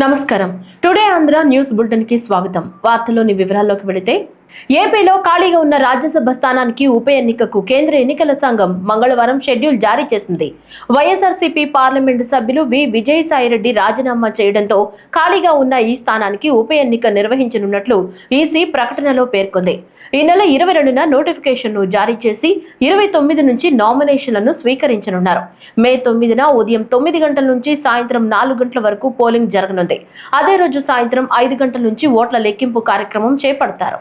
నమస్కారం. Today Andhra news బులెటిన్కి స్వాగతం. వార్తల్లోని వివరాల్లోకి వెళితే ఏపీలో ఖాళీగా ఉన్న రాజ్యసభ స్థానానికి ఉప ఎన్నికకు కేంద్ర ఎన్నికల సంఘం మంగళవారం షెడ్యూల్ జారీ చేసింది. వైఎస్ఆర్సీపీ పార్లమెంటు సభ్యులు వి. విజయసాయిరెడ్డి రాజీనామా చేయడంతో ఖాళీగా ఉన్న ఈ స్థానానికి ఉప ఎన్నిక నిర్వహించనున్నట్లు ఈసీ ప్రకటనలో పేర్కొంది. ఈ నెల ఇరవై రెండున నోటిఫికేషన్ను జారీ చేసి ఇరవై తొమ్మిది నుంచి నామినేషన్లను స్వీకరించనున్నారు. మే తొమ్మిదిన ఉదయం తొమ్మిది గంటల నుంచి సాయంత్రం నాలుగు గంటల వరకు పోలింగ్ జరగనుంది. అదే రోజు సాయంత్రం ఐదు గంటల నుంచి ఓట్ల లెక్కింపు కార్యక్రమం చేపడతారు.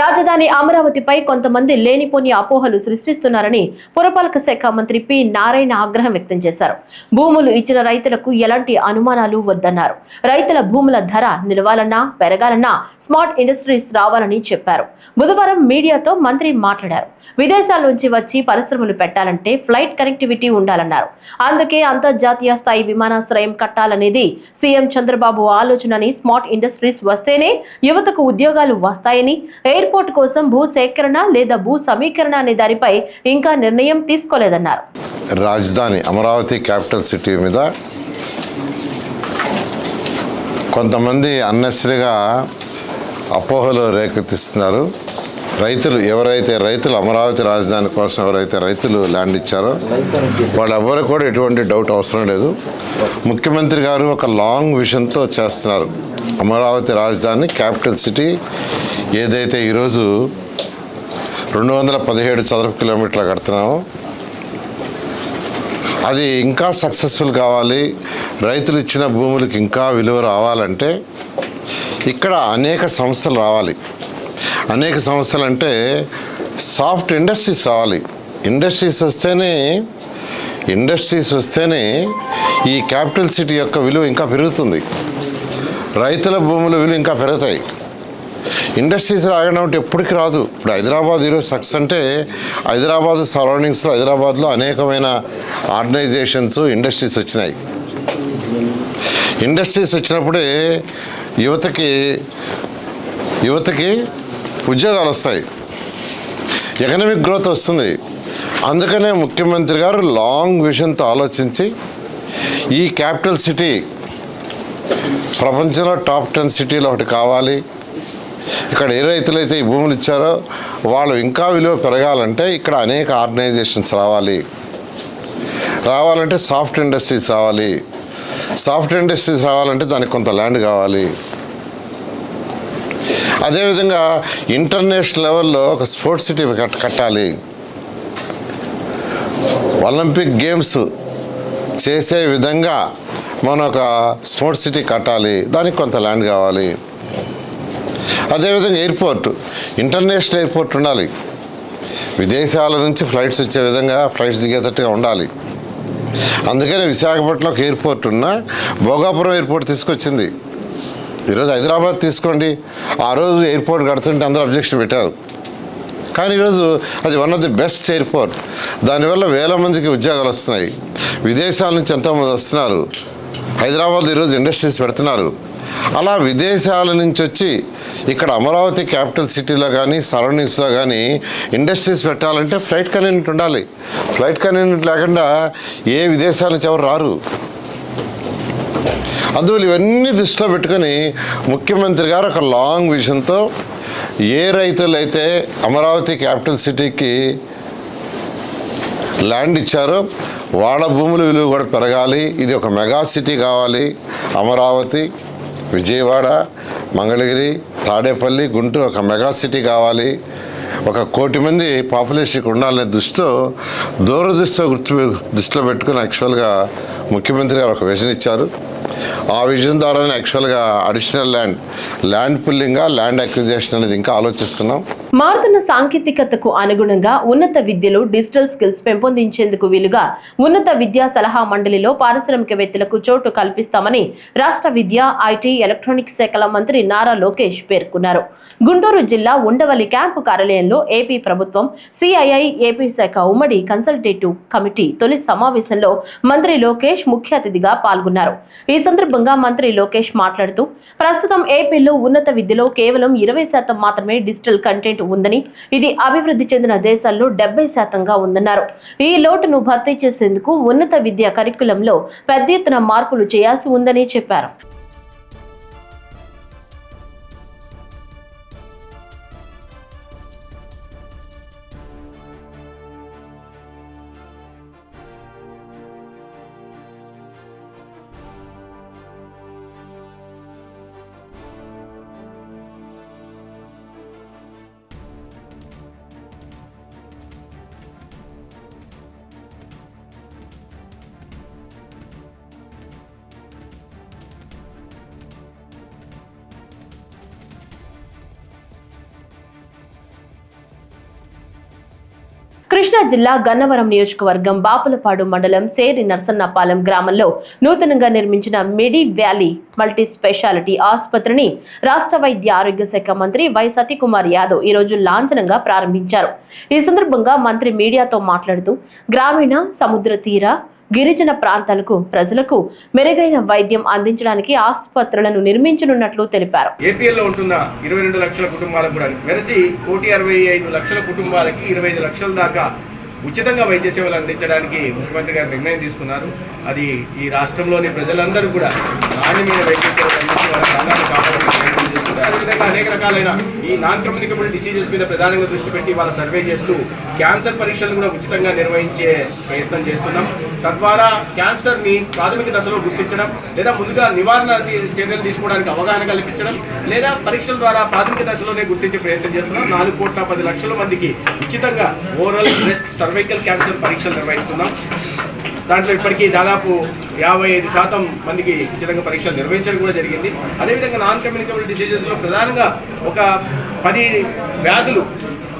రాజధాని అమరావతిపై కొంతమంది లేనిపోని అపోహలు సృష్టిస్తున్నారని పురపాలక శాఖ మంత్రి పి నారాయణ ఆగ్రహం వ్యక్తం చేశారు. భూములు ఇచ్చిన రైతులకు ఎలాంటి అనుమానాలు వద్దన్నారు. రైతుల భూముల ధర నిలవాలన్నా పెరగాలన్నా స్మార్ట్ ఇండస్ట్రీస్ రావాలని చెప్పారు. బుధవారం మీడియాతో మంత్రి మాట్లాడారు. విదేశాల నుంచి వచ్చి పరిశ్రమలు పెట్టాలంటే ఫ్లైట్ కనెక్టివిటీ ఉండాలన్నారు. అందుకే అంతర్జాతీయ స్థాయి విమానాశ్రయం కట్టాలనేది సీఎం చంద్రబాబు ఆలోచనని స్మార్ట్ ఇండస్ట్రీస్ వస్తేనే యువతకు ఉద్యోగాలు వస్తాయని ఎయిర్పోర్ట్ కోసం భూ సేకరణ లేదా భూ సమీకరణ అనే దానిపై ఇంకా నిర్ణయం తీసుకోలేదన్నారు. రాజధాని అమరావతి క్యాపిటల్ సిటీ మీద కొంతమంది అన్నెసరిగా అపోహలు రేకెత్తిస్తున్నారు. రైతులు ఎవరైతే రైతులు అమరావతి రాజధాని కోసం ఎవరైతే రైతులు ల్యాండ్ ఇచ్చారో వాళ్ళెవ్వరు కూడా ఎటువంటి డౌట్ అవసరం లేదు. ముఖ్యమంత్రి గారు ఒక లాంగ్ విషన్తో చేస్తున్నారు. అమరావతి రాజధాని క్యాపిటల్ సిటీ ఏదైతే ఈరోజు రెండు వందల పదిహేడు చదరపు కిలోమీటర్లు కడుతున్నామో అది ఇంకా సక్సెస్ఫుల్ కావాలి. రైతులు ఇచ్చిన భూములకు ఇంకా విలువ రావాలంటే ఇక్కడ అనేక సంస్థలు రావాలి. అనేక సంస్థలు అంటే సాఫ్ట్ ఇండస్ట్రీస్ రావాలి. ఇండస్ట్రీస్ వస్తేనే ఇండస్ట్రీస్ వస్తేనే ఈ క్యాపిటల్ సిటీ యొక్క విలువ ఇంకా పెరుగుతుంది. రైతుల భూముల విలువ ఇంకా పెరుగుతాయి. ఇండస్ట్రీస్ రాగడం అంటే ఎప్పటికి రాదు. ఇప్పుడు హైదరాబాద్ ఈరోజు సక్సెస్ అంటే హైదరాబాద్ సరౌండింగ్స్లో హైదరాబాద్లో అనేకమైన ఆర్గనైజేషన్స్ ఇండస్ట్రీస్ వచ్చినాయి. ఇండస్ట్రీస్ వచ్చినప్పుడే యువతకి యువతకి ఉద్యోగాలు వస్తాయి. ఎకనామిక్ గ్రోత్ వస్తుంది. అందుకనే ముఖ్యమంత్రి గారు లాంగ్ విజన్తో ఆలోచించి ఈ క్యాపిటల్ సిటీ ప్రపంచంలో టాప్ టెన్ సిటీలో ఒకటి కావాలి. ఇక్కడ ఏ రైతులైతే ఈ భూములు ఇచ్చారో వాళ్ళు ఇంకా విలువ పెరగాలంటే ఇక్కడ అనేక ఆర్గనైజేషన్స్ రావాలి. రావాలంటే సాఫ్ట్ ఇండస్ట్రీస్ రావాలి. సాఫ్ట్ ఇండస్ట్రీస్ రావాలంటే దానికి కొంత ల్యాండ్ కావాలి. అదేవిధంగా ఇంటర్నేషనల్ లెవెల్లో ఒక స్పోర్ట్స్ సిటీ కట్ కట్టాలి. ఒలింపిక్ గేమ్స్ చేసే విధంగా మనం ఒక స్పోర్ట్స్ సిటీ కట్టాలి. దానికి కొంత ల్యాండ్ కావాలి. అదేవిధంగా ఎయిర్పోర్ట్ ఇంటర్నేషనల్ ఎయిర్పోర్ట్ ఉండాలి. విదేశాల నుంచి ఫ్లైట్స్ వచ్చే విధంగా ఫ్లైట్స్ దిగేటట్టుగా ఉండాలి. అందుకనే విశాఖపట్నంలో ఎయిర్పోర్ట్ ఉన్న భోగాపురం ఎయిర్పోర్ట్ తీసుకొచ్చింది. ఈరోజు హైదరాబాద్ తీసుకోండి. ఆ రోజు ఎయిర్పోర్ట్ కడుతుంటే అందరూ అబ్జెక్షన్ పెట్టారు. కానీ ఈరోజు అది one of the best airport. దానివల్ల వేల మందికి ఉద్యోగాలు వస్తున్నాయి. విదేశాల నుంచి ఎంతోమంది వస్తున్నారు. హైదరాబాద్ ఈరోజు ఇండస్ట్రీస్ పెడుతున్నారు. అలా విదేశాల నుంచి వచ్చి ఇక్కడ అమరావతి క్యాపిటల్ సిటీలో కానీ సరౌండింగ్స్లో కానీ ఇండస్ట్రీస్ పెట్టాలంటే ఫ్లైట్ కన్వీనియంట్ ఉండాలి. ఫ్లైట్ కన్వీనియంట్ లేకుండా ఏ విదేశాల నుంచి ఎవరు రారు. అందువల్ల ఇవన్నీ దృష్టిలో పెట్టుకొని ముఖ్యమంత్రి గారు ఒక లాంగ్ విజన్తో ఏ రైతులైతే అమరావతి క్యాపిటల్ సిటీకి ల్యాండ్ ఇచ్చారో వాళ్ళ భూముల విలువ కూడా పెరగాలి. ఇది ఒక మెగా సిటీ కావాలి అమరావతి. విజయవాడ మంగళగిరి తాడేపల్లి గుంటూరు ఒక మెగా సిటీ కావాలి. ఒక కోటి మంది పాపులేషన్కి ఉండాలనే దృష్టితో దూరదృష్టితో గుర్తు దృష్టిలో పెట్టుకుని యాక్చువల్గా ముఖ్యమంత్రి గారు ఒక విజన్ ఇచ్చారు. ఆ విజన్ ద్వారానే యాక్చువల్గా అడిషనల్ ల్యాండ్ ల్యాండ్ పుల్లింగ్గా ల్యాండ్ అక్విజేషన్ అనేది ఇంకా ఆలోచిస్తున్నాం. మారుతున్న సాంకేతికతకు అనుగుణంగా ఉన్నత విద్యలో డిజిటల్ స్కిల్స్ పెంపొందించేందుకు వీలుగా ఉన్నత విద్యా సలహా మండలిలో పారిశ్రామికవేత్తలకు చోటు కల్పిస్తామని రాష్ట్ర విద్య ఐటీ ఎలక్ట్రానిక్స్ శాఖల మంత్రి నారా లోకేష్ పేర్కొన్నారు. గుంటూరు జిల్లా ఉండవల్లి క్యాంపు కార్యాలయంలో ఏపీ ప్రభుత్వం సిఐఐ ఏపీ శాఖ ఉమ్మడి కన్సల్టేటివ్ కమిటీ తొలి సమావేశంలో మంత్రి లోకేష్ ముఖ్య అతిథిగా పాల్గొన్నారు. ఈ సందర్భంగా మంత్రి లోకేష్ మాట్లాడుతూ ప్రస్తుతం ఏపీలో ఉన్నత విద్యలో కేవలం ఇరవై శాతం మాత్రమే డిజిటల్ కంటెంట్ ఉందని ఇది అభివృద్ధి చెందిన దేశాల్లో డెబ్బై శాతంగా ఉందన్నారు. ఈ లోటును భర్తీ చేసేందుకు ఉన్నత విద్యా కరికులంలో పెద్ద ఎత్తున మార్పులు చేయాల్సి ఉందని చెప్పారు. కృష్ణా జిల్లా గన్నవరం నియోజకవర్గం బాపులపాడు మండలం సేరి నర్సన్నపాలెం గ్రామంలో నూతనంగా నిర్మించిన మిడి వ్యాలీ మల్టీ స్పెషాలిటీ ఆసుపత్రిని రాష్ట్ర వైద్య ఆరోగ్య శాఖ మంత్రి వై సతీకుమార్ యాదవ్ ఈరోజు లాంఛనంగా ప్రారంభించారు. ఈ సందర్భంగా మంత్రి మీడియాతో మాట్లాడుతూ గ్రామీణ సముద్ర తీర గిరిజన ప్రాంతాలకు ప్రజలకు మెరుగైన వైద్యం అందించడానికి ఆసుపత్రులను నిర్మించనున్నట్లు తెలిపారు. ఏపీఎల్లో ఉంటున్న ఇరవై రెండు లక్షల కుటుంబాలకు కూడా వెరసి కోటి అరవై ఐదు లక్షల కుటుంబాలకి ఇరవై ఐదు లక్షల దాకా ఉచితంగా వైద్య సేవలు అందించడానికి ముఖ్యమంత్రి గారు నిర్ణయం తీసుకున్నారు. అది ఈ రాష్ట్రంలోని ప్రజలందరూ కూడా నాణ్యమైన వైద్య సేవలు అందించడానికి అనేక రకాలైన ఈ నాన్ కమ్యూనికబుల్ డిసీజెస్ మీద ప్రధానంగా దృష్టి పెట్టి వాళ్ళ సర్వే చేస్తూ క్యాన్సర్ పరీక్షలు కూడా ఉచితంగా నిర్వహించే ప్రయత్నం చేస్తున్నాం. తద్వారా క్యాన్సర్ని ప్రాథమిక దశలో గుర్తించడం లేదా ముందుగా నివారణ చర్యలు తీసుకోవడానికి అవగాహన కల్పించడం లేదా పరీక్షల ద్వారా ప్రాథమిక దశలోనే గుర్తించే ప్రయత్నం చేస్తున్నాం. నాలుగు కోట్ల పది లక్షల మందికి ఉచితంగా ఓరల్ బ్రెస్ట్ సర్వైకల్ క్యాన్సర్ పరీక్షలు నిర్వహిస్తున్నాం. దాంట్లో ఇప్పటికీ దాదాపు యాభై ఐదు శాతం మందికి ఉచితంగా పరీక్షలు నిర్వహించడం కూడా జరిగింది. అదేవిధంగా నాన్ కమ్యూనికబుల్ డిసీజెస్లో ప్రధానంగా ఒక పది వ్యాధులు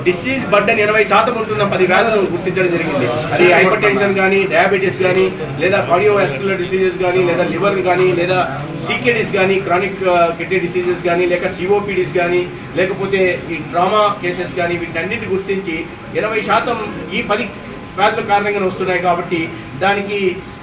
డిసీజ్ బర్డెన్ ఇరవై శాతం ఉంటున్న పది వ్యాధులు గుర్తించడం జరిగింది. అది హైపర్ టెన్షన్ కానీ డయాబెటీస్ కానీ లేదా కార్డియోవాస్కులర్ డిసీజెస్ కానీ లేదా లివర్ కానీ లేదా సీకేడిస్ కానీ క్రానిక్ కిడ్నీ డిసీజెస్ కానీ లేక సిఓపిడీస్ కానీ లేకపోతే ఈ ట్రామా కేసెస్ కానీ వీటన్నిటి గుర్తించి ఇరవై శాతం ఈ పది వ్యాధుల కారణంగా వస్తున్నాయి కాబట్టి దానికి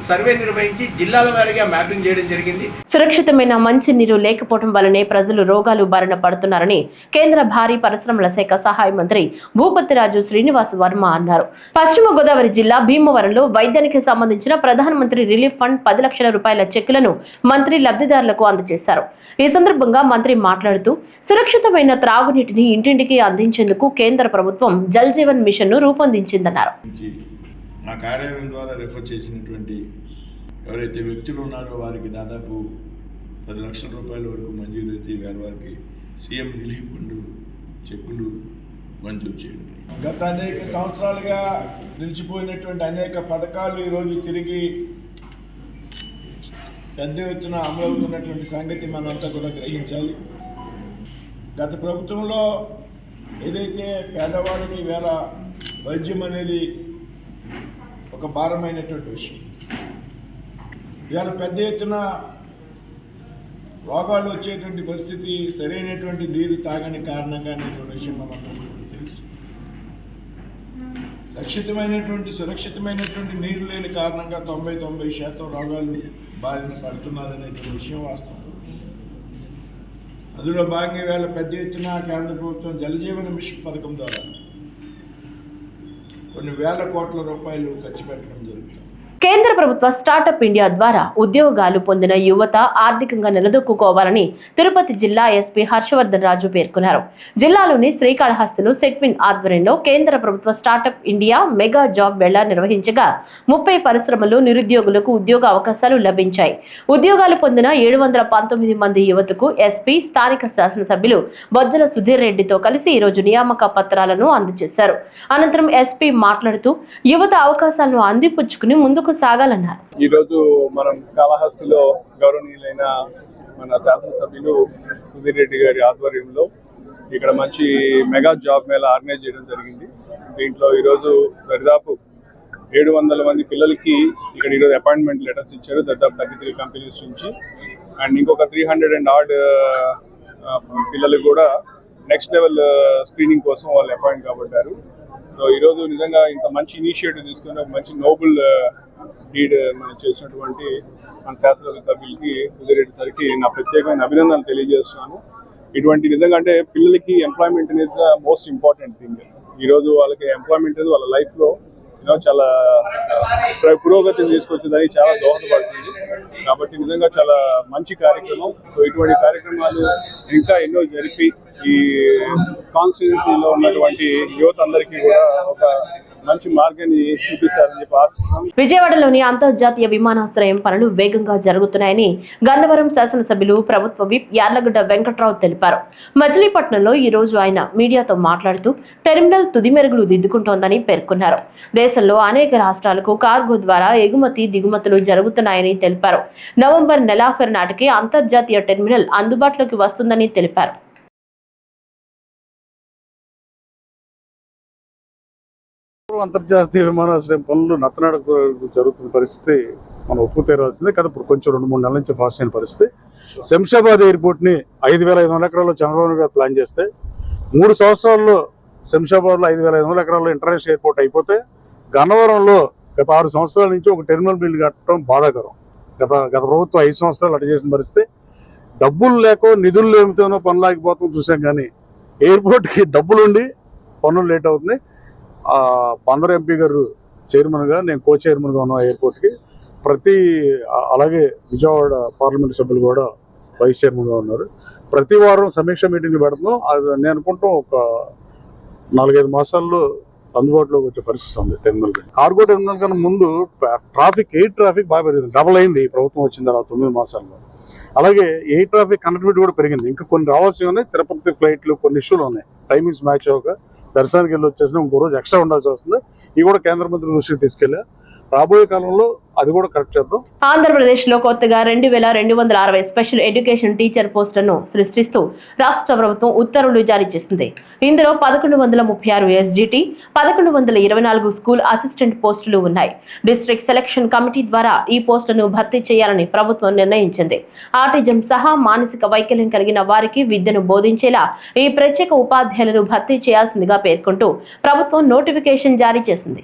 సర్వే నిర్వహించి జిల్లాల వారీగా మ్యాపింగ్ చేయడం జరిగింది. సురక్షితమైన మంచి నీరు లేకపోవడం వల్లనే ప్రజలు రోగాలు బారిన పడుతున్నారని కేంద్ర భారీ పరిశ్రమల శాఖ సహాయ మంత్రి భూపతిరాజు శ్రీనివాస్ వర్మ అన్నారు. పశ్చిమ గోదావరి జిల్లా భీమవరంలో వైద్యానికి సంబంధించిన ప్రధానమంత్రి రిలీఫ్ ఫండ్ పది లక్షల రూపాయల చెక్కులను మంత్రి లబ్ధిదారులకు అందజేశారు. ఈ సందర్భంగా మంత్రి మాట్లాడుతూ సురక్షితమైన త్రాగునీటిని ఇంటింటికి అందించేందుకు కేంద్ర ప్రభుత్వం జల్ జీవన్ మిషన్ను రూపొందించిందన్నారు మా కార్యాలయం ద్వారా రెఫర్ చేసినటువంటి ఎవరైతే వ్యక్తులు ఉన్నారో వారికి దాదాపు పది లక్షల రూపాయల వరకు మంజూరు అయితే వేరే వారికి సీఎం రిలీఫ్ ఫండ్ చెక్కులు మంజూరు చేయడం గత అనేక సంవత్సరాలుగా నిలిచిపోయినటువంటి అనేక పథకాలు ఈరోజు తిరిగి పెద్ద ఎత్తున అమలవుతున్నటువంటి సంగతి మనంతా కూడా గ్రహించాలి. గత ప్రభుత్వంలో ఏదైతే పేదవాడికి వేళ వైద్యం అనేది ఒక భారమైనటువంటి విషయం. ఇవాళ పెద్ద ఎత్తున రోగాలు వచ్చేటువంటి పరిస్థితి సరైనటువంటి నీరు తాగని కారణంగా అనేటువంటి విషయం మనకు తెలుసు. రక్షితమైనటువంటి సురక్షితమైనటువంటి నీరు లేని కారణంగా తొంభై తొంభై శాతం రోగాలు బారిన పడుతున్నారనేటువంటి విషయం వాస్తవం. అందులో భాగంగా వేళ పెద్ద ఎత్తున కేంద్ర ప్రభుత్వం జలజీవన మిషన్ పథకం ద్వారా కొన్ని వేల కోట్ల రూపాయలు ఖర్చు పెట్టడం జరుగుతుంది. కేంద్ర ప్రభుత్వ స్టార్టప్ ఇండియా ద్వారా ఉద్యోగాలు పొందిన యువత ఆర్థికంగా నిలదొక్కుకోవాలని తిరుపతి జిల్లా ఎస్పీ హర్షవర్ధన్ రాజు పేర్కొన్నారు. జిల్లాలోని శ్రీకాళహస్తిలో సెట్విన్ ఆధ్వర్యంలో కేంద్ర ప్రభుత్వ స్టార్టప్ ఇండియా మెగా జాబ్ వేళ నిర్వహించగా ముప్పై పరిశ్రమలు నిరుద్యోగులకు ఉద్యోగ అవకాశాలు లభించాయి. ఉద్యోగాలు పొందిన ఏడు వందల పంతొమ్మిది మంది యువతకు ఎస్పీ స్థానిక శాసనసభ్యులు బొజ్జల సుధీర్ రెడ్డితో కలిసి ఈరోజు నియామక పత్రాలను అందజేశారు. అనంతరం ఎస్పీ మాట్లాడుతూ యువత అవకాశాలను అందిపుచ్చుకుని ముందుకు సాగాలన్నారు. రోజు మనం కాళహస్తిలో గౌరవనీయులైన మన శాసనసభ్యులు సుధీర్ రెడ్డి గారి ఆధ్వర్యంలో ఇక్కడ మంచి మెగా జాబ్ మేళ ఆర్గనైజ్ చేయడం జరిగింది. దీంట్లో ఈరోజు దరిదాపు ఏడు వందల మంది పిల్లలకి ఇక్కడ ఈరోజు అపాయింట్మెంట్ లెటర్స్ ఇచ్చారు దాదాపు థర్టీ త్రీ కంపెనీస్ నుంచి. అండ్ ఇంకొక త్రీ హండ్రెడ్ అండ్ ఆర్డ్ పిల్లలు కూడా నెక్స్ట్ లెవెల్ స్క్రీనింగ్ కోసం వాళ్ళు అపాయింట్ కాబడ్డారు. సో ఈరోజు నిజంగా ఇంత మంచి ఇనిషియేటివ్ తీసుకుని ఒక మంచి నోబుల్ డీడ్ uh, uh, మనం చేసినటువంటి మన శాస్త్రవేత్త సభ్యులకి సుధీరెడ్డి సార్కి నా ప్రత్యేకమైన అభినందనలు తెలియజేస్తున్నాను. ఇటువంటి నిజంగా అంటే పిల్లలకి ఎంప్లాయ్మెంట్ అనేది మోస్ట్ ఇంపార్టెంట్ థింగ్ ఈరోజు వాళ్ళకి ఎంప్లాయ్మెంట్ అనేది వాళ్ళ లైఫ్లో యూనో చాలా పురోగతిని తీసుకొచ్చేదానికి చాలా దోహదపడుతుంది. కాబట్టి నిజంగా చాలా మంచి కార్యక్రమం. సో ఇటువంటి కార్యక్రమాలు ఇంకా ఎన్నో జరిపి ఈ కాన్స్టిట్యున్సీలో ఉన్నటువంటి యువత అందరికీ కూడా ఒక మంచి మార్గాన్ని చూపిస్తారని చెప్పి ఆశిస్తున్నాం. విజయవాడలోని అంతర్జాతీయ విమానాశ్రయం పనులు వేగంగా జరుగుతున్నాయని గన్నవరం శాసనసభ్యులు ప్రభుత్వ విప్ యార్లగడ్డ వెంకట్రావు తెలిపారు. మచిలీపట్నంలో ఈ రోజు ఆయన మీడియాతో మాట్లాడుతూ టెర్మినల్ తుది మెరుగులు దిద్దుకుంటోందని పేర్కొన్నారు. దేశంలో అనేక రాష్ట్రాలకు కార్గో ద్వారా ఎగుమతి దిగుమతులు జరుగుతున్నాయని తెలిపారు. నవంబర్ నెలాఖరు నాటికి అంతర్జాతీయ టెర్మినల్ అందుబాటులోకి వస్తుందని తెలిపారు. అంతర్జాతీయ విమానాశ్రయం పనులు నత్తనాడకు జరుగుతున్న పరిస్థితి మనం ఒప్పు తీరాల్సిందే కదా ఇప్పుడు కొంచెం రెండు మూడు నెలల నుంచి ఫాస్ట్ అయిన పరిస్థితి. శంషాబాద్ ఎయిర్పోర్ట్ని ఐదు వేల ఐదు వందల ఎకరాల్లో చంద్రబాబు గారు ప్లాన్ చేస్తే మూడు సంవత్సరాల్లో శంషాబాద్లో ఐదు వేల ఐదు వందల ఎకరాల్లో ఇంటర్నేషనల్ ఎయిర్పోర్ట్ అయిపోతే గన్నవరంలో గత ఆరు సంవత్సరాల నుంచి ఒక టెర్మినల్ బిల్లు కట్టడం బాధాకరం. గత గత ప్రభుత్వం ఐదు సంవత్సరాలు అటు చేసిన పరిస్థితి. డబ్బులు లేకో నిధులు లేమితేనో పనులు ఆగిపోతాం చూసాం కానీ ఎయిర్పోర్ట్కి డబ్బులుండి పనులు లేట్ అవుతుంది బందర్ ఎంపీ గారు చైర్మన్గా నేను కో చైర్మన్గా ఉన్నా ఎయిర్పోర్ట్కి ప్రతి అలాగే విజయవాడ పార్లమెంట్ సభ్యులు కూడా వైస్ చైర్మన్గా ఉన్నారు. ప్రతి వారం సమీక్ష మీటింగ్లు పెడుతున్నాం. అది నేను అనుకుంటాం ఒక నాలుగైదు మాసాల్లో అందుబాటులోకి వచ్చే పరిస్థితి ఉంది టెర్మినల్ కార్గో టెర్మినల్ కన్నా ముందు ట్రాఫిక్ ఎయిర్ ట్రాఫిక్ బాగా పెరిగింది. డబుల్ అయింది ఈ ప్రభుత్వం వచ్చిన తర్వాత తొమ్మిది మాసాల్లో. అలాగే ఎయిర్ ట్రాఫిక్ కనెక్టివిటీ కూడా పెరిగింది. ఇంకా కొన్ని రావాల్సి ఉన్నాయి. తిరుపతి ఫ్లైట్లు కొన్ని ఇష్యూలు ఉన్నాయి. టైమింగ్స్ మ్యాచ్ అవ్వక దర్శనానికి వెళ్ళి వచ్చేసిన ఇంకో రోజు ఎక్స్ట్రా ఉండాల్సి వస్తుంది. ఇవి కూడా కేంద్ర మంత్రి దృష్టికి తీసుకెళ్ళా. రాబోయే కాలంలో అది కూడా కరెక్ట్ చేద్దాం. ఆంధ్రప్రదేశ్లో కొత్తగా రెండు వేల రెండు వందల అరవై స్పెషల్ ఎడ్యుకేషన్ టీచర్ పోస్టులను సృష్టిస్తూ రాష్ట్ర ప్రభుత్వం ఉత్తర్వులు జారీ చేసింది. ఇందులో పదకొండు వందల ముప్పై ఆరు ఎస్జిటి పదకొండు వందల ఇరవై నాలుగు స్కూల్ అసిస్టెంట్ పోస్టులు ఉన్నాయి. డిస్ట్రిక్ట్ సెలక్షన్ కమిటీ ద్వారా ఈ పోస్టులను భర్తీ చేయాలని ప్రభుత్వం నిర్ణయించింది. ఆటిజం సహా మానసిక వైకల్యం కలిగిన వారికి విద్యను బోధించేలా ఈ ప్రత్యేక ఉపాధ్యాయులను భర్తీ చేయాల్సిందిగా పేర్కొంటూ ప్రభుత్వం నోటిఫికేషన్ జారీ చేసింది.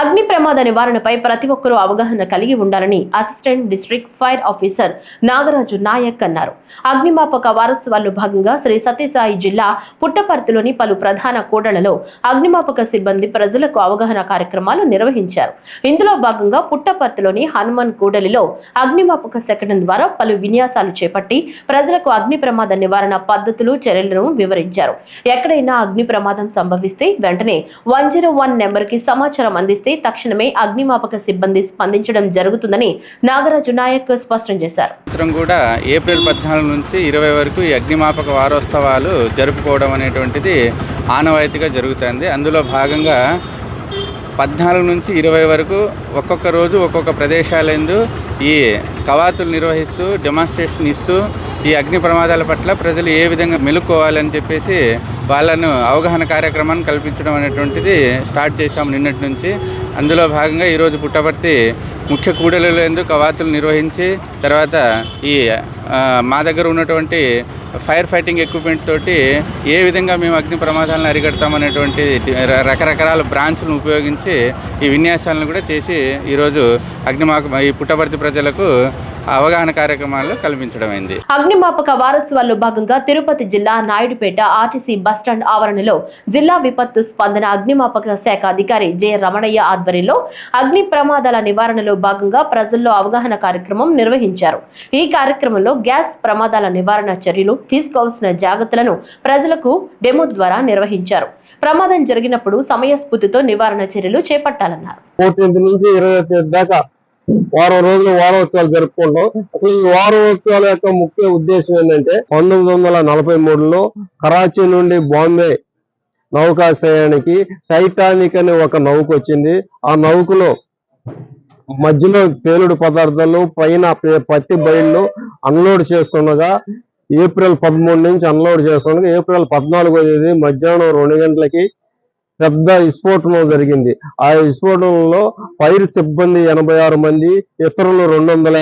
అగ్ని ప్రమాద నివారణపై ప్రతి ఒక్కరూ అవగాహన కలిగి ఉండాలని assistant district fire officer Nagaraju Nayak అన్నారు. అగ్నిమాపక వారోత్సవాల్లో భాగంగా శ్రీ సత్యసాయి జిల్లా పుట్టపర్తిలోని పలు ప్రధాన కూడళ్ళలో అగ్నిమాపక సిబ్బంది ప్రజలకు అవగాహన కార్యక్రమాలు నిర్వహించారు. ఇందులో భాగంగా పుట్టపర్తిలోని హనుమాన్ కూడలిలో అగ్నిమాపక శకటం ద్వారా పలు విన్యాసాలు చేపట్టి ప్రజలకు అగ్ని ప్రమాద నివారణ పద్ధతులు చర్యలను వివరించారు. ఎక్కడైనా అగ్ని ప్రమాదం సంభవిస్తే వెంటనే వన్ జీరో వన్ నెంబర్కి సమాచారం అందిస్తే తక్షణమే అగ్నిమాపక సిబ్బంది స్పందించడం జరుగుతుందని నాగరాజు నాయక్ స్పష్టం చేశారు. సంవత్సరం కూడా ఏప్రిల్ పద్నాలుగు నుంచి ఇరవై వరకు ఈ అగ్నిమాపక వారోత్సవాలు జరుపుకోవడం అనేటువంటిది ఆనవాయితీగా జరుగుతుంది. అందులో భాగంగా పద్నాలుగు నుంచి ఇరవై వరకు ఒక్కొక్క రోజు ఒక్కొక్క ప్రదేశాలందు ఈ కవాతులు నిర్వహిస్తూ డెమాన్స్ట్రేషన్ ఇస్తూ ఈ అగ్ని ప్రమాదాల పట్ల ప్రజలు ఏ విధంగా మెలుక్కోవాలని చెప్పేసి వాళ్ళను అవగాహన కార్యక్రమాన్ని కల్పించడం అనేటువంటిది స్టార్ట్ చేశాము నిన్నటి నుంచి. అందులో భాగంగా ఈరోజు పుట్టపర్తి ముఖ్య కూడలిలో ఎందుకు కవాతులు నిర్వహించి తర్వాత ఈ మా దగ్గర ఉన్నటువంటి ఫైర్ ఫైటింగ్ ఎక్విప్మెంట్ తోటి ఏ విధంగా మేము అగ్ని ప్రమాదాలను అరికడతామనేటువంటి రకరకాల బ్రాంచ్లను ఉపయోగించి ఈ విన్యాసాలను కూడా చేసి ఈరోజు అగ్నిమాక ఈ పుట్టపర్తి ప్రజలకు అవగాహన కార్యక్రమాలు కల్పించడమైంది. అగ్నిమాపక వారోత్సవాల్లో భాగంగా తిరుపతి జిల్లా నాయుడుపేట ఆర్టీసీ బస్టాండ్ ఆవరణలో జిల్లా విపత్తు స్పందన అగ్నిమాపక శాఖ అధికారి జె రమణయ్య ఆధ్వర్యంలో అగ్ని ప్రమాదాల నివారణలో భాగంగా ప్రజల్లో అవగాహన కార్యక్రమం నిర్వహించారు. ఈ కార్యక్రమంలో గ్యాస్ ప్రమాదాల నివారణ చర్యలు తీసుకోవాల్సిన జాగ్రత్తలను ప్రజలకు డెమో ద్వారా నిర్వహించారు. ప్రమాదం జరిగినప్పుడు సమయస్ఫూర్తితో నివారణ చర్యలు చేపట్టాలన్నారు. వారం రోజులు వారోత్సవాలు జరుపుకుంటాం. అసలు ఈ వారోత్సవాల యొక్క ముఖ్య ఉద్దేశం ఏంటంటే పంతొమ్మిది వందల నలభై మూడులో కరాచీ నుండి బాంబే నౌకాశ్రయానికి టైటానిక్ అనే ఒక నౌక వచ్చింది. ఆ నౌకలో మధ్యలో పేలుడు పదార్థాలు పైన పత్తి బయళ్ళు అన్లోడ్ చేస్తుండగా ఏప్రిల్ పదమూడు నుంచి అన్లోడ్ చేస్తుండగా ఏప్రిల్ పద్నాలుగో తేదీ మధ్యాహ్నం రెండు గంటలకి పెద్ద విస్ఫోటనం జరిగింది. ఆ విస్ఫోటనలో ఫైర్ సిబ్బంది ఎనభై ఆరు మంది ఇతరులు రెండు వందల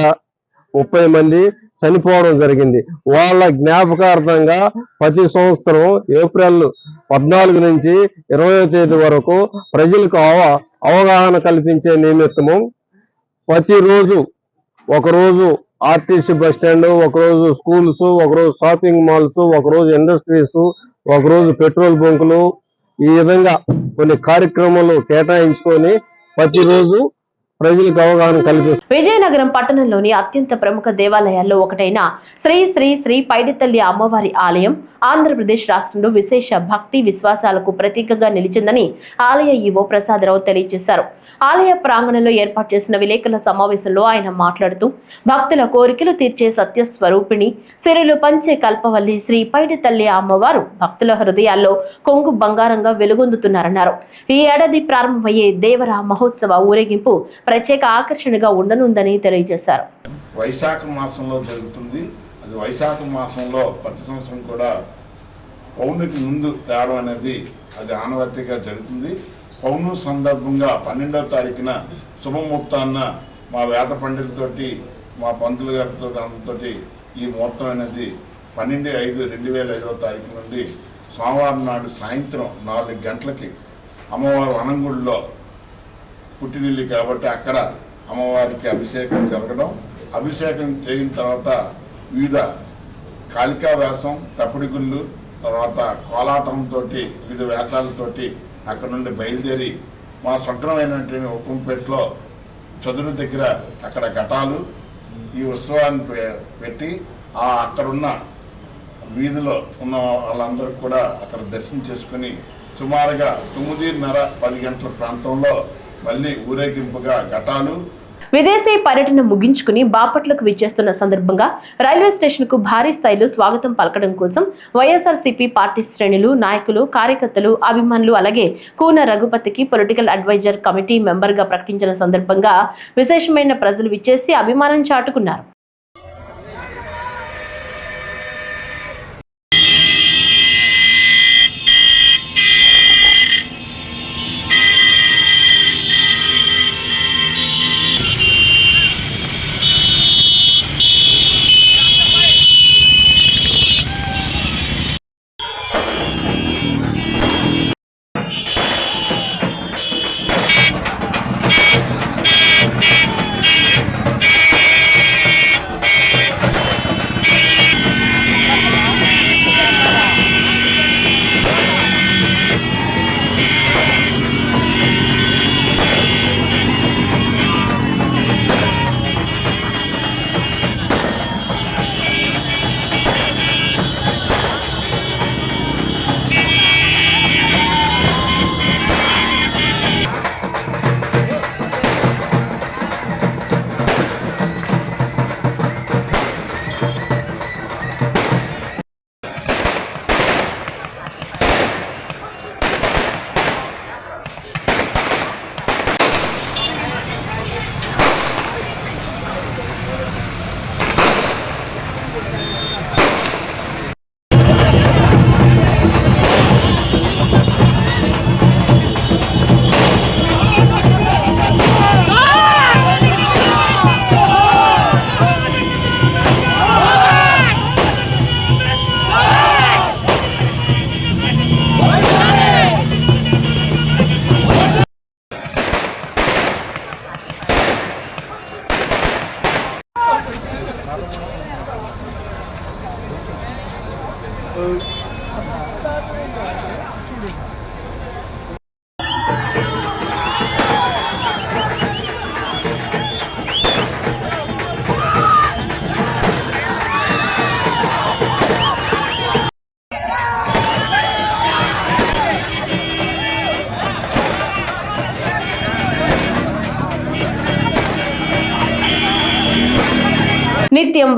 ముప్పై మంది చనిపోవడం జరిగింది. వాళ్ళ జ్ఞాపకార్థంగా ప్రతి సంవత్సరం ఏప్రిల్ పద్నాలుగు నుంచి ఇరవై తేదీ వరకు ప్రజలకు అవ అవగాహన కల్పించే నిమిత్తము ప్రతిరోజు ఒకరోజు ఆర్టీసీ బస్ స్టాండ్ ఒకరోజు స్కూల్స్ ఒకరోజు షాపింగ్ మాల్స్ ఒకరోజు ఇండస్ట్రీస్ ఒకరోజు పెట్రోల్ బంకులు ఈ విధంగా కొన్ని కార్యక్రమాలు కేటాయించుకొని ప్రతిరోజు ప్రజలకు అవగాహన కల్పిస్తుంది విజయనగరం పట్టణంలోని అత్యంత ప్రముఖ దేవాలయాల్లో ఒకటైన శ్రీ శ్రీ శ్రీ పైడితల్లి అమ్మవారి ఆలయం ఆంధ్రప్రదేశ్ రాష్ట్రంలో విశేష భక్తి విశ్వాసాలకు ప్రతీకగా నిలిచిందని ఆలయ ఈవో ప్రసాదరావు తెలియజేశారు. ఆలయ ప్రాంగణంలో ఏర్పాటు చేసిన విలేకరుల సమావేశంలో ఆయన మాట్లాడుతూ భక్తుల కోరికలు తీర్చే సత్య స్వరూపిణి సిరులు పంచే కల్పవల్లి శ్రీ పైడితల్లి అమ్మవారు భక్తుల హృదయాల్లో కొంగు బంగారంగా వెలుగొందుతున్నారన్నారు. ఈ ఏడాది ప్రారంభమయ్యే దేవర మహోత్సవ ఊరేగింపు ప్రత్యేక ఆకర్షణగా ఉండనుందని తెలియజేశారు. వైశాఖ మాసంలో జరుగుతుంది. అది వైశాఖ మాసంలో ప్రతి సంవత్సరం కూడా పౌర్ణికి ముందు తేడం అనేది అది ఆనవాయితీగా జరుగుతుంది. పౌర్ణమి సందర్భంగా పన్నెండవ తారీఖున శుభముహూర్తాన్న మా వేద పండితులతోటి మా పంతులు గారితో అందరితోటి ఈ ముహూర్తం అనేది పన్నెండు ఐదు రెండు వేల ఐదవ తారీఖు నుండి సోమవారం నాడు సాయంత్రం నాలుగు గంటలకి అమ్మవారు అనంగుడిలో పుట్టినిల్లు కాబట్టి అక్కడ అమ్మవారికి అభిషేకం జరగడం. అభిషేకం చేయిన తర్వాత వివిధ కాళికా వేషం తప్పుడు గుళ్ళు తర్వాత కోలాటంతో వివిధ వేషాలతోటి అక్కడ నుండి బయలుదేరి మా స్వగ్రమైనటువంటి ఉప్పంపేటలో చదురు దగ్గర అక్కడ ఘటాలు ఈ ఉత్సవాన్ని పెట్టి ఆ అక్కడున్న వీధిలో ఉన్న వాళ్ళందరూ కూడా అక్కడ దర్శనం చేసుకుని సుమారుగా తొమ్మిదిన్నర పది గంటల ప్రాంతంలో మళ్ళీ ఊరేగింపుగా ఘటాలు. విదేశీ పర్యటన ముగించుకుని బాపట్లకు విచ్చేస్తున్న సందర్భంగా రైల్వే స్టేషన్కు భారీ స్థాయిలో స్వాగతం పలకడం కోసం వైఎస్ఆర్సీపీ పార్టీ శ్రేణులు నాయకులు కార్యకర్తలు అభిమానులు అలాగే కూన రఘుపతికి పొలిటికల్ అడ్వైజర్ కమిటీ మెంబర్గా ప్రకటించిన సందర్భంగా విశేషమైన ప్రజలు విచ్చేసి అభిమానం చాటుకున్నారు.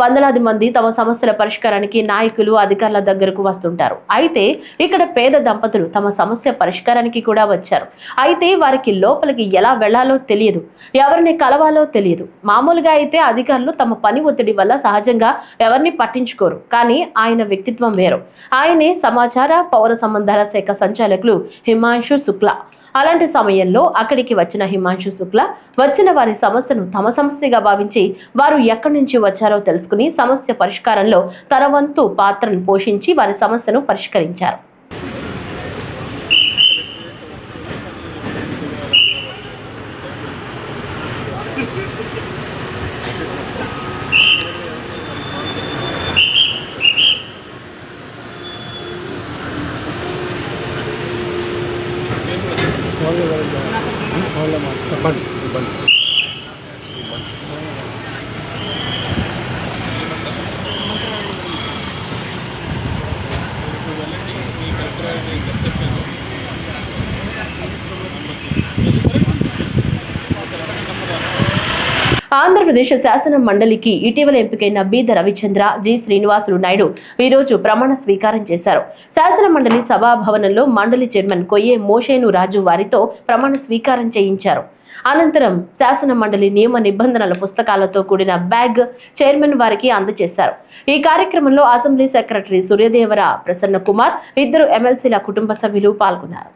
వందలాది మంది తమ సమస్యల పరిష్కారానికి నాయకులు అధికారుల దగ్గరకు వస్తుంటారు. అయితే ఇక్కడ పేద దంపతులు తమ సమస్య పరిష్కారానికి కూడా వచ్చారు. అయితే వారికి లోపలికి ఎలా వెళ్ళాలో తెలియదు. ఎవరిని కలవాలో తెలియదు. మామూలుగా అయితే అధికారులు తమ పని ఒత్తిడి వల్ల సహజంగా ఎవరిని పట్టించుకోరు. కానీ ఆయన వ్యక్తిత్వం వేరు. ఆయనే సమాచార పౌర సంబంధాల శాఖ సంచాలకులు హిమాంశు శుక్లా. అలాంటి సమయంలో అక్కడికి వచ్చిన హిమాంశు శుక్ల వచ్చిన వారి సమస్యను తమ సమస్యగా భావించి వారు ఎక్కడి నుంచి వచ్చారో తెలుసుకుని సమస్య పరిష్కారంలో తన వంతు పాత్రను పోషించి వారి సమస్యను పరిష్కరించారు. ಅವ್ರಿಗೆ ಬರೋದು ಬನ್ನಿ ಬನ್ನಿ ఆంధ్రప్రదేశ్ శాసన మండలికి ఇటీవల ఎంపికైన బీద రవిచంద్ర జి. శ్రీనివాసులు నాయుడు ఈరోజు ప్రమాణ స్వీకారం చేశారు. శాసన మండలి సభాభవనంలో మండలి చైర్మన్ కొయ్యే మోషేను రాజు వారితో ప్రమాణ స్వీకారం చేయించారు. అనంతరం శాసన మండలి నియమ నిబంధనల పుస్తకాలతో కూడిన బ్యాగ్ చైర్మన్ వారికి అందజేశారు. ఈ కార్యక్రమంలో అసెంబ్లీ సెక్రటరీ సూర్యదేవర ప్రసన్న కుమార్ ఇద్దరు ఎమ్మెల్సీల కుటుంబ సభ్యులు పాల్గొన్నారు.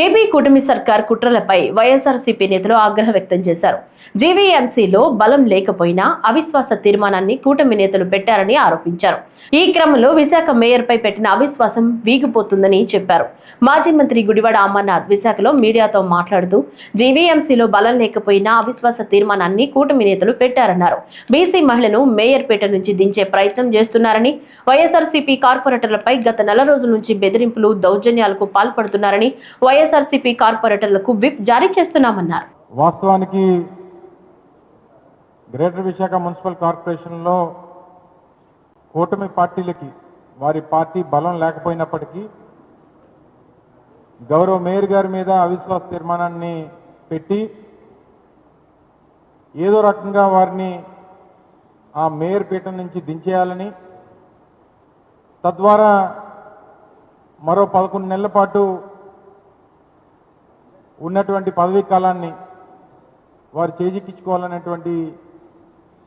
ఏపీ కూటమి సర్కార్ కుట్రలపై వైఎస్ఆర్సీపీ నేతలు ఆగ్రహం వ్యక్తం చేశారు. జీవీఎంసీలో బలం లేకపోయినా అవిశ్వాస తీర్మానాన్ని కూటమి నేతలు పెట్టారని ఆరోపించారు. ఈ క్రమంలో విశాఖ మేయర్పై పెట్టిన అవిశ్వాసం వీగిపోతుందని చెప్పారు. మాజీ మంత్రి గుడివాడ అమర్నాథ్ విశాఖలో మీడియాతో మాట్లాడుతూ జీవీఎంసీలో బలం లేకపోయినా అవిశ్వాస తీర్మానాన్ని కూటమి నేతలు పెట్టారన్నారు. బీసీ మహిళను మేయర్పేట నుంచి దించే ప్రయత్నం చేస్తున్నారని వైఎస్ఆర్సీపీ కార్పొరేటర్లపై గత నెల రోజుల నుంచి బెదిరింపులు దౌర్జన్యాలకు పాల్పడుతున్నారని వైఎస్ వైఎస్ఆర్సీపీ కార్పొరేటర్లకు విప్ జారీ చేస్తున్నామన్నారు. వాస్తవానికి గ్రేటర్ విశాఖ మున్సిపల్ కార్పొరేషన్లో కూటమి పార్టీలకి వారి పార్టీ బలం లేకపోయినప్పటికీ గౌరవ మేయర్ గారి మీద అవిశ్వాస తీర్మానాన్ని పెట్టి ఏదో రకంగా వారిని ఆ మేయర్ పీఠం నుంచి దించేయాలని తద్వారా మరో పదకొండు నెలల పాటు ఉన్నటువంటి పదవీ కాలాన్ని వారు చేజిక్కించుకోవాలనేటువంటి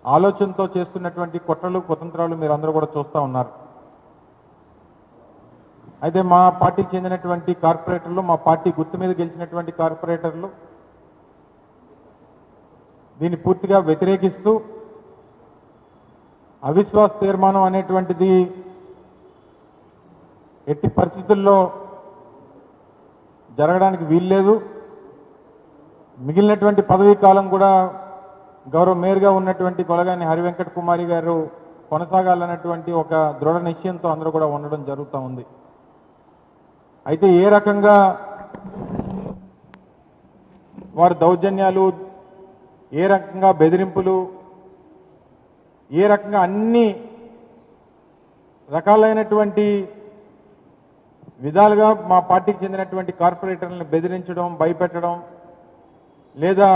ఆలోచనతో చేస్తున్నటువంటి కుట్రలు కుతంత్రాలు మీరు అందరూ కూడా చూస్తూ ఉన్నారు. అయితే మా పార్టీకి చెందినటువంటి కార్పొరేటర్లు మా పార్టీ గుర్తు మీద గెలిచినటువంటి కార్పొరేటర్లు దీన్ని పూర్తిగా వ్యతిరేకిస్తూ అవిశ్వాస తీర్మానం అనేటువంటిది ఎట్టి పరిస్థితుల్లో జరగడానికి వీల్లేదు. మిగిలినటువంటి పదవీ కాలం కూడా గౌరవ మేయర్గా ఉన్నటువంటి కొలగాని హరివెంకట కుమారి గారు కొనసాగాలన్నటువంటి ఒక దృఢ నిశ్చయంతో అందరూ కూడా ఉండడం జరుగుతూ ఉంది. అయితే ఏ రకంగా వారి దౌర్జన్యాలు ఏ రకంగా బెదిరింపులు ఏ రకంగా అన్ని రకాలైనటువంటి విధాలుగా మా పార్టీకి చెందినటువంటి కార్పొరేటర్లను బెదిరించడం భయపెట్టడం లేదా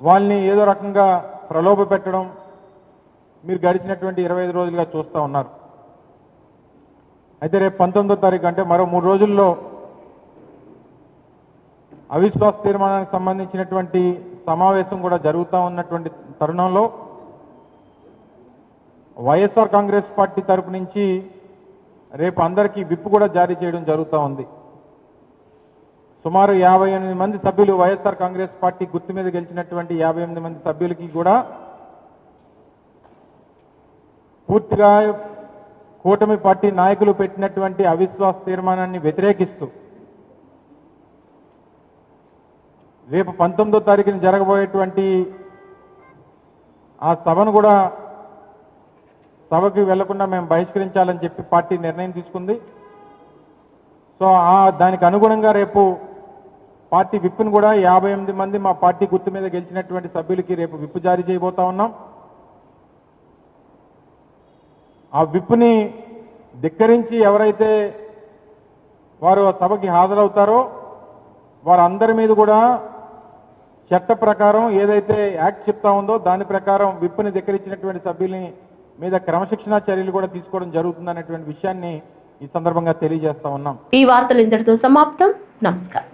వాళ్ళని ఏదో రకంగా ప్రలోభ పెట్టడం మీరు గడిచినటువంటి ఇరవై ఐదు రోజులుగా చూస్తూ ఉన్నారు. అయితే రేపు పంతొమ్మిదో తారీఖు అంటే మరో మూడు రోజుల్లో అవిశ్వాస తీర్మానానికి సంబంధించినటువంటి సమావేశం కూడా జరుగుతూ ఉన్నటువంటి తరుణంలో వైఎస్ఆర్ కాంగ్రెస్ పార్టీ తరపు నుంచి రేపు అందరికీ విప్పు కూడా జారీ చేయడం జరుగుతూ ఉంది. సుమారు యాభై ఎనిమిది మంది సభ్యులు వైఎస్ఆర్ కాంగ్రెస్ పార్టీ గుర్తు మీద గెలిచినటువంటి యాభై ఎనిమిది మంది సభ్యులకి కూడా పూర్తిగా కూటమి పార్టీ నాయకులు పెట్టినటువంటి అవిశ్వాస తీర్మానాన్ని వ్యతిరేకిస్తూ రేపు పంతొమ్మిదో తారీఖున జరగబోయేటువంటి ఆ సభను కూడా సభకి వెళ్ళకుండా మేము బహిష్కరించాలని చెప్పి పార్టీ నిర్ణయం తీసుకుంది. సో ఆ దానికి అనుగుణంగా రేపు పార్టీ విప్ను కూడా యాభై ఎనిమిది మంది మా పార్టీ గుర్తు మీద గెలిచినటువంటి సభ్యులకి రేపు విప్ జారీ చేయబోతా ఉన్నాం. ఆ విప్పుని ధిక్కరించి ఎవరైతే వారు ఆ సభకి హాజరవుతారో వారందరి మీద కూడా చట్ట ప్రకారం ఏదైతే యాక్ట్ చెప్తా ఉందో దాని ప్రకారం విప్పుని ధిక్కరించినటువంటి సభ్యుల్ని మీద క్రమశిక్షణా చర్యలు కూడా తీసుకోవడం జరుగుతుందనేటువంటి విషయాన్ని ఈ సందర్భంగా తెలియజేస్తా ఉన్నాం. ఈ వార్తలు ఇంతటితో సమాప్తం. నమస్కారం.